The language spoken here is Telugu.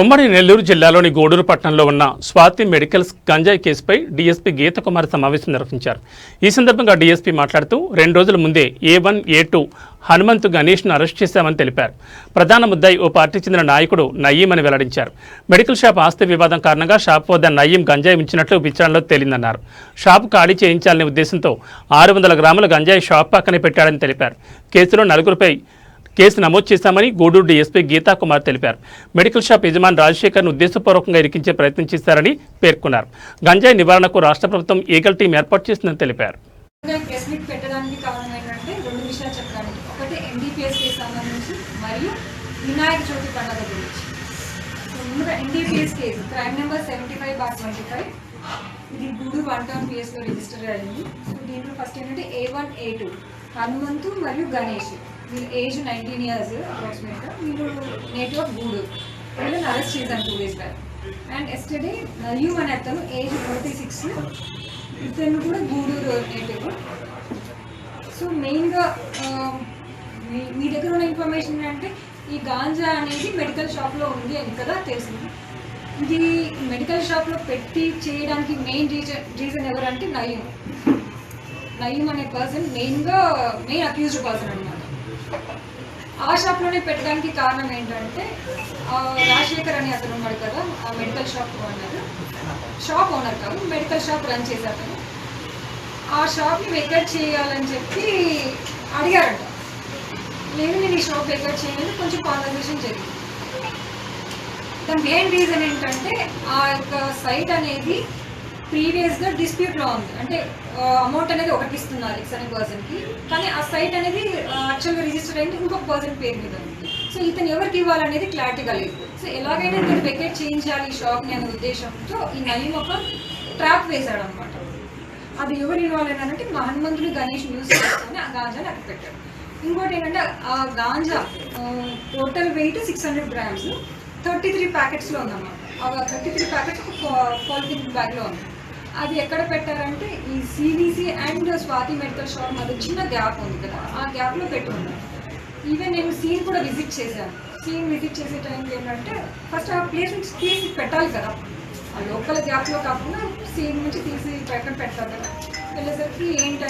ఉమ్మడి నెల్లూరు జిల్లాలోని గూడూరు పట్టణంలో ఉన్న స్వాతి మెడికల్స్ గంజాయి కేసుపై డీఎస్పీ గీతకుమార్ సమావేశం నిర్వహించారు. ఈ సందర్భంగా డీఎస్పీ మాట్లాడుతూ రెండు రోజుల ముందే A one A two Hanumanthu గణేష్ను arrest చేశామని తెలిపారు. ప్రధాన ముద్దాయి ఓ పార్టీ చెందిన నాయకుడు నయీం అని వెల్లడించారు. మెడికల్ షాప్ ఆస్తి వివాదం కారణంగా షాప్ వద్ద నయీం గంజాయి ఉంచినట్లు విచారణలో తేలిందన్నారు. షాపు ఖాళీ చేయించాలనే ఉద్దేశంతో ఆరు వందల గ్రాముల గంజాయి షాప్ పక్కనే పెట్టాడని తెలిపారు. కేసులో నలుగురిపై కేసు నమోదు చేశామని గూడూరు ఎస్పీ గీతా కుమార్ తెలిపారు. మెడికల్ షాప్ యజమాని రాజశేఖర్ను ఉద్దేశపూర్వకంగా ఇరికించే ప్రయత్నం చేశారని పేర్కొన్నారు. గంజాయి నివారణకు రాష్ట్ర ప్రభుత్వం ఈగల్ టీం ఏర్పాటు చేసిందని తెలిపారు. Crime number seventy five bar twenty five ఇది గూడు వన్ టౌన్ పిఎస్లో రిజిస్టర్ అయింది. సో దీంట్లో ఫస్ట్ ఏంటంటే A one A two Hanumanthu మరియు గణేష్. వీళ్ళ ఏజ్ నైన్టీన్ ఇయర్స్ అప్రాక్సిమేట్గా వీళ్ళు నేటివ్ ఆఫ్ గూడు వీళ్ళని అరెస్ట్ చేశాను two days back and yesterday నయూ అనే అతను ఏజ్ ట్వంటీ సిక్స్ ఇతను కూడా గూడూరు నేటివ్ సో మెయిన్గా మీ మీ దగ్గర ఉన్న ఇన్ఫర్మేషన్ ఏంటంటే ఈ గాంజా అనేది మెడికల్ షాప్లో ఉంది అని కదా తెలిసింది. ఇది మెడికల్ షాప్లో పెట్టి చేయడానికి మెయిన్ రీజన్ రీజన్ ఎవరంటే నయీం. నయీం అనే పర్సన్ మెయిన్గా మెయిన్ అక్యూజ్డ్ పర్సన్ అనమాట ఆ షాప్లోనే పెట్టడానికి కారణం ఏంటంటే రాజశేఖర్ అని అతను ఉన్నాడు కదా ఆ medical shop owner. Shop owner కాదు మెడికల్ షాప్ రన్ చేశారు ఆ షాప్ని వెకెట్ చేయాలని చెప్పి అడిగారంట. లేదు నేను ఈ షాప్ వెకెట్ చేయలేదు కొంచెం కాన్వర్సేషన్ జరిగింది. దాని మెయిన్ రీజన్ ఏంటంటే ఆ యొక్క సైట్ అనేది ప్రీవియస్గా డిస్ప్యూట్లో ఉంది. అంటే అమౌంట్ అనేది ఒకటి ఇస్తున్నారు ఎక్స్ అనే పర్సన్కి కానీ ఆ సైట్ అనేది యాక్చువల్గా రిజిస్టర్ అయింది. ఇంకొక పర్సన్ పేరు మీద ఉంది. సో ఇతను ఎవరికి ఇవ్వాలనేది క్లారిటీగా లేదు. సో ఎలాగైనా ఇతను వెకెట్ చేయించాలి ఈ షాప్ని అనే ఉద్దేశంతో ఈ నయీం ఒక ట్రాప్ వేశాడు అనమాట అది ఎవరు ఇన్వాల్వ్ అయినారంటే మా హనుమంతుడు గణేష్ న్యూస్ చేసుకొని ఆ గాంజాని అక్కడ పెట్టాడు ఇంకోటి ఏంటంటే ఆ ganja total weight six hundred grams thirty three ప్యాకెట్స్లో ఉందన్నమాట. ఆ థర్టీ త్రీ ప్యాకెట్స్ పాలిథిన్ బ్యాగ్లో ఉంది. అది ఎక్కడ పెట్టారంటే ఈ CBC and Swathi medical shop మధ్య చిన్న గ్యాప్ ఉంది కదా ఆ గ్యాప్లో పెట్టి ఉన్నారు ఈవెన్ నేను సీన్ కూడా విజిట్ చేశాను. సీన్ విజిట్ చేసే టైంకి ఏంటంటే ఫస్ట్ ఆ ప్లేస్ నుంచి తీసి పెట్టాలి కదా. ఆ లోకల్ గ్యాప్లో కాకుండా సీన్ నుంచి తీసి పక్కన పెట్టాలి కదా. వెళ్ళేసరికి ఏంటంటే